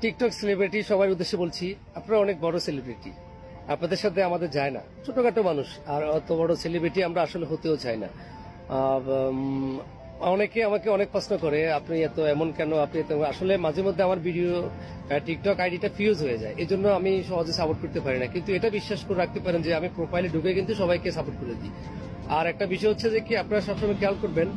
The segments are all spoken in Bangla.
টিকটক সেলিব্রিটি সবার উদ্দেশ্যে বলছি, আপনারা অনেক বড় সেলিব্রিটি আপনাদের সাথে আমাদের যায় না। ছোটখাটো মানুষ, আর অত বড় সেলিব্রিটি আমরা আসলে হতেও চাই না। অনেকে আমাকে অনেক প্রশ্ন করে, আপনি এত এমন কেন? আপনি এত আসলে মাঝে মধ্যে আমার ভিডিও টিকটক আইডিটা ফিউজ হয়ে যায়। এই জন্য আমি সহজে সাপোর্ট করতে পারি না। কিন্তু এটা বিশ্বাস করে রাখতে পারেন যে, আমি প্রোফাইলে ঢুকে কিন্তু সবাইকে সাপোর্ট করে দিই। আর একটা বিষয় হচ্ছে যে কি, আপনারা সবসময় খেয়াল করবেন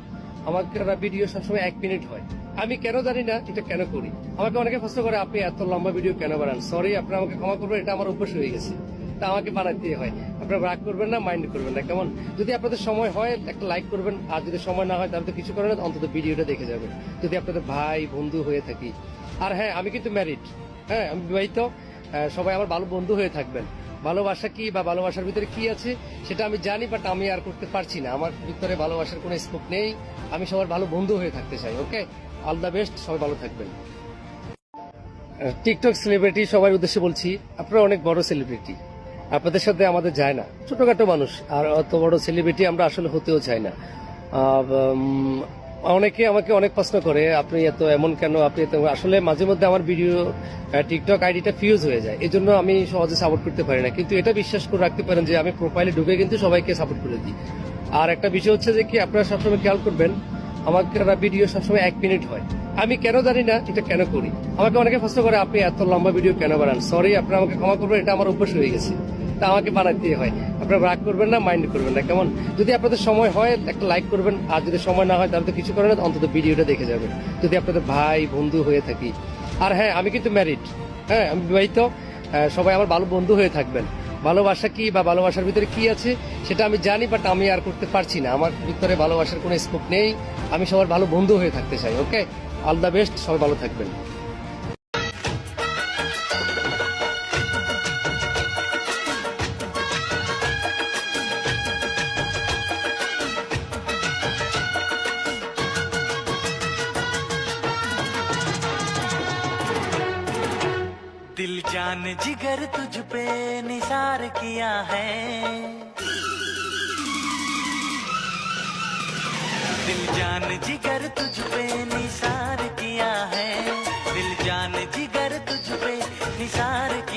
আমার ভিডিও সবসময় এক মিনিট হয়। আমি কেন জানি না, এটা কেন করি? আমাকে অনেকে প্রশ্ন করে, আপনি এত লম্বা ভিডিও কেন বানান? সরি আপনারা আমাকে ক্ষমা করবেন, এটা আমার অভ্যাস হয়ে গেছে। তা আমাকে বানাতে হয়। আপনারা রাগ করবেন না মাইন্ড করবেন না, কেমন? যদি আপনাদের সময় হয়, একটা লাইক করবেন, আর যদি সময় না হয়, তাহলে তো কিছু করেন অন্তত ভিডিওটা দেখে যাবেন। যদি আপনাদের ভাই, বন্ধু হয়ে থাকি। আর হ্যাঁ আমি কিন্তু ম্যারিড হ্যাঁ আমি বিবাহিত। সবাই আমার ভালো বন্ধু হয়ে থাকবেন। ভালোবাসা কি বা ভালোবাসার ভিতরে কি আছে সেটা আমি জানি বাট আমি আর করতে পারছি না। আমার ভিতরে ভালোবাসার কোনো স্কোপ নেই। আমি সবার ভালো বন্ধু হয়ে থাকতে চাই ওকে অল দ্য বেস্ট সবাই ভালো থাকবেন। টিকটক সেলিব্রিটি সবার উদ্দেশ্যে বলছি, আপনারা অনেক বড় সেলিব্রিটি আপনাদের সাথে আমাদের যায় না। ছোটখাটো মানুষ, আর অত বড় সেলিব্রিটি আমরা আসলে হতেও চাই না। অনেকে আমাকে অনেক প্রশ্ন করে, আপনি এত এমন কেন? আপনি এত আসলে মাঝে মধ্যে আমার ভিডিও টিকটক আইডিটা ফিউজ হয়ে যায়। এই জন্য আমি সহজে সাপোর্ট করতে পারি না। কিন্তু এটা বিশ্বাস করে রাখতে পারেন যে আমি প্রোফাইলে ঢুকে কিন্তু সবাইকে সাপোর্ট করে দিই। আর একটা বিষয় হচ্ছে যে কি, আপনারা সবসময় খেয়াল করবেন আমার ভিডিও সবসময় এক মিনিট হয়। আমি কেন জানি না এটা কেন করি। আমাকে অনেকে প্রশ্ন করে, আপনি এত লম্বা ভিডিও কেন বানান? সরি আপনারা আমাকে ক্ষমা করবেন, এটা আমার অভ্যাস হয়ে গেছে। তা আমাকে বানাতে হয়। আপনারা রাগ করবেন না মাইন্ড করবেন না কেমন? যদি আপনাদের সময় হয় একটা লাইক করবেন আর যদি সময় না হয় তাহলে তো কিছু করেন অন্তত ভিডিওটা দেখে যাবেন। যদি আপনাদের ভাই বন্ধু হয়ে থাকি। আর হ্যাঁ আমি কিন্তু ম্যারিড হ্যাঁ আমি বিবাহিত আহ, সবাই আমার ভালো বন্ধু হয়ে থাকবেন। ভালোবাসা কি বা ভালোবাসার ভিতরে কি আছে সেটা আমি জানি বাট আমি আর করতে পারছি না। আমার ভিতরে ভালোবাসার কোনো স্কোপ নেই। আমি সবার ভালো বন্ধু হয়ে থাকতে চাই ওকে অল দ্য বেস্ট সবাই ভালো থাকবেন। जान जिगर तुझ पे निसार किया है। दिल जान जिगर तुझ पे निसार किया है। दिल जान जिगर तुझ पे निसार किया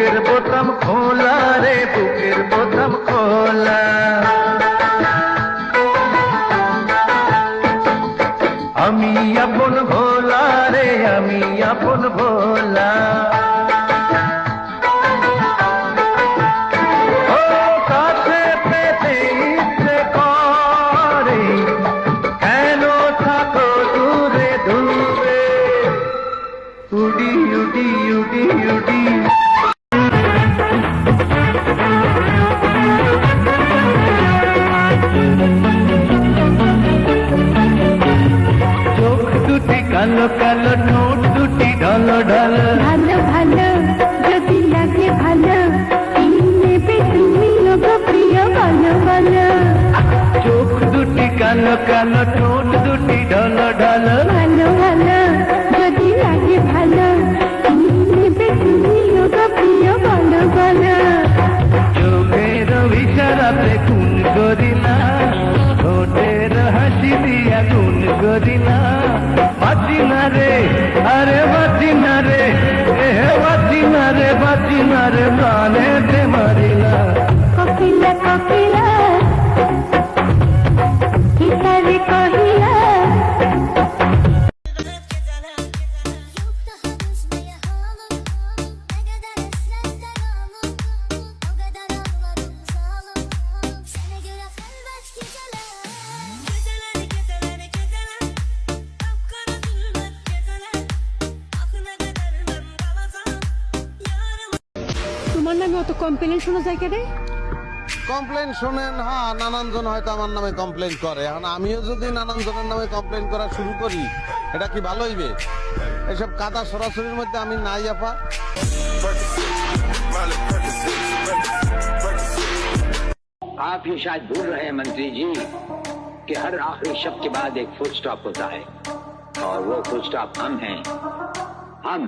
বুকের বোতাম খোলা রে বুকের বোতাম খোলা। আমি আপন ভোলা রে আমি আপন ভোলা। ঢল ঢল ভালো ভালো যদি লাগে ভালো নেবে তুমি গো প্রিয় বলো বলো চোখ দুটি কালো কালো ঠোঁট দুটি ঢল ঢল ভালো ভালো যদি লাগে ভালো নেবে তুমি গো প্রিয় বলো বলো চোখের ইশারাতে খুন করিলা மறுபா তোমার নামে অত কমপ্লেন শোনা যায় কেন কমপ্লেন শোনেন হ্যাঁ নানান জন হয়তো আমার নামে কমপ্লেন করে এখন আমিও যদি নানান জনের নামে কমপ্লেন করা শুরু করি এটা কি ভালো হইবে এসব কাদা সরাসরির মধ্যে আমি নাই আপা आप ये शायद भूल रहे हैं मंत्री जी कि हर आखिरी शब्द के बाद एक फुल स्टॉप होता है और वो फुल स्टॉप हम हैं हम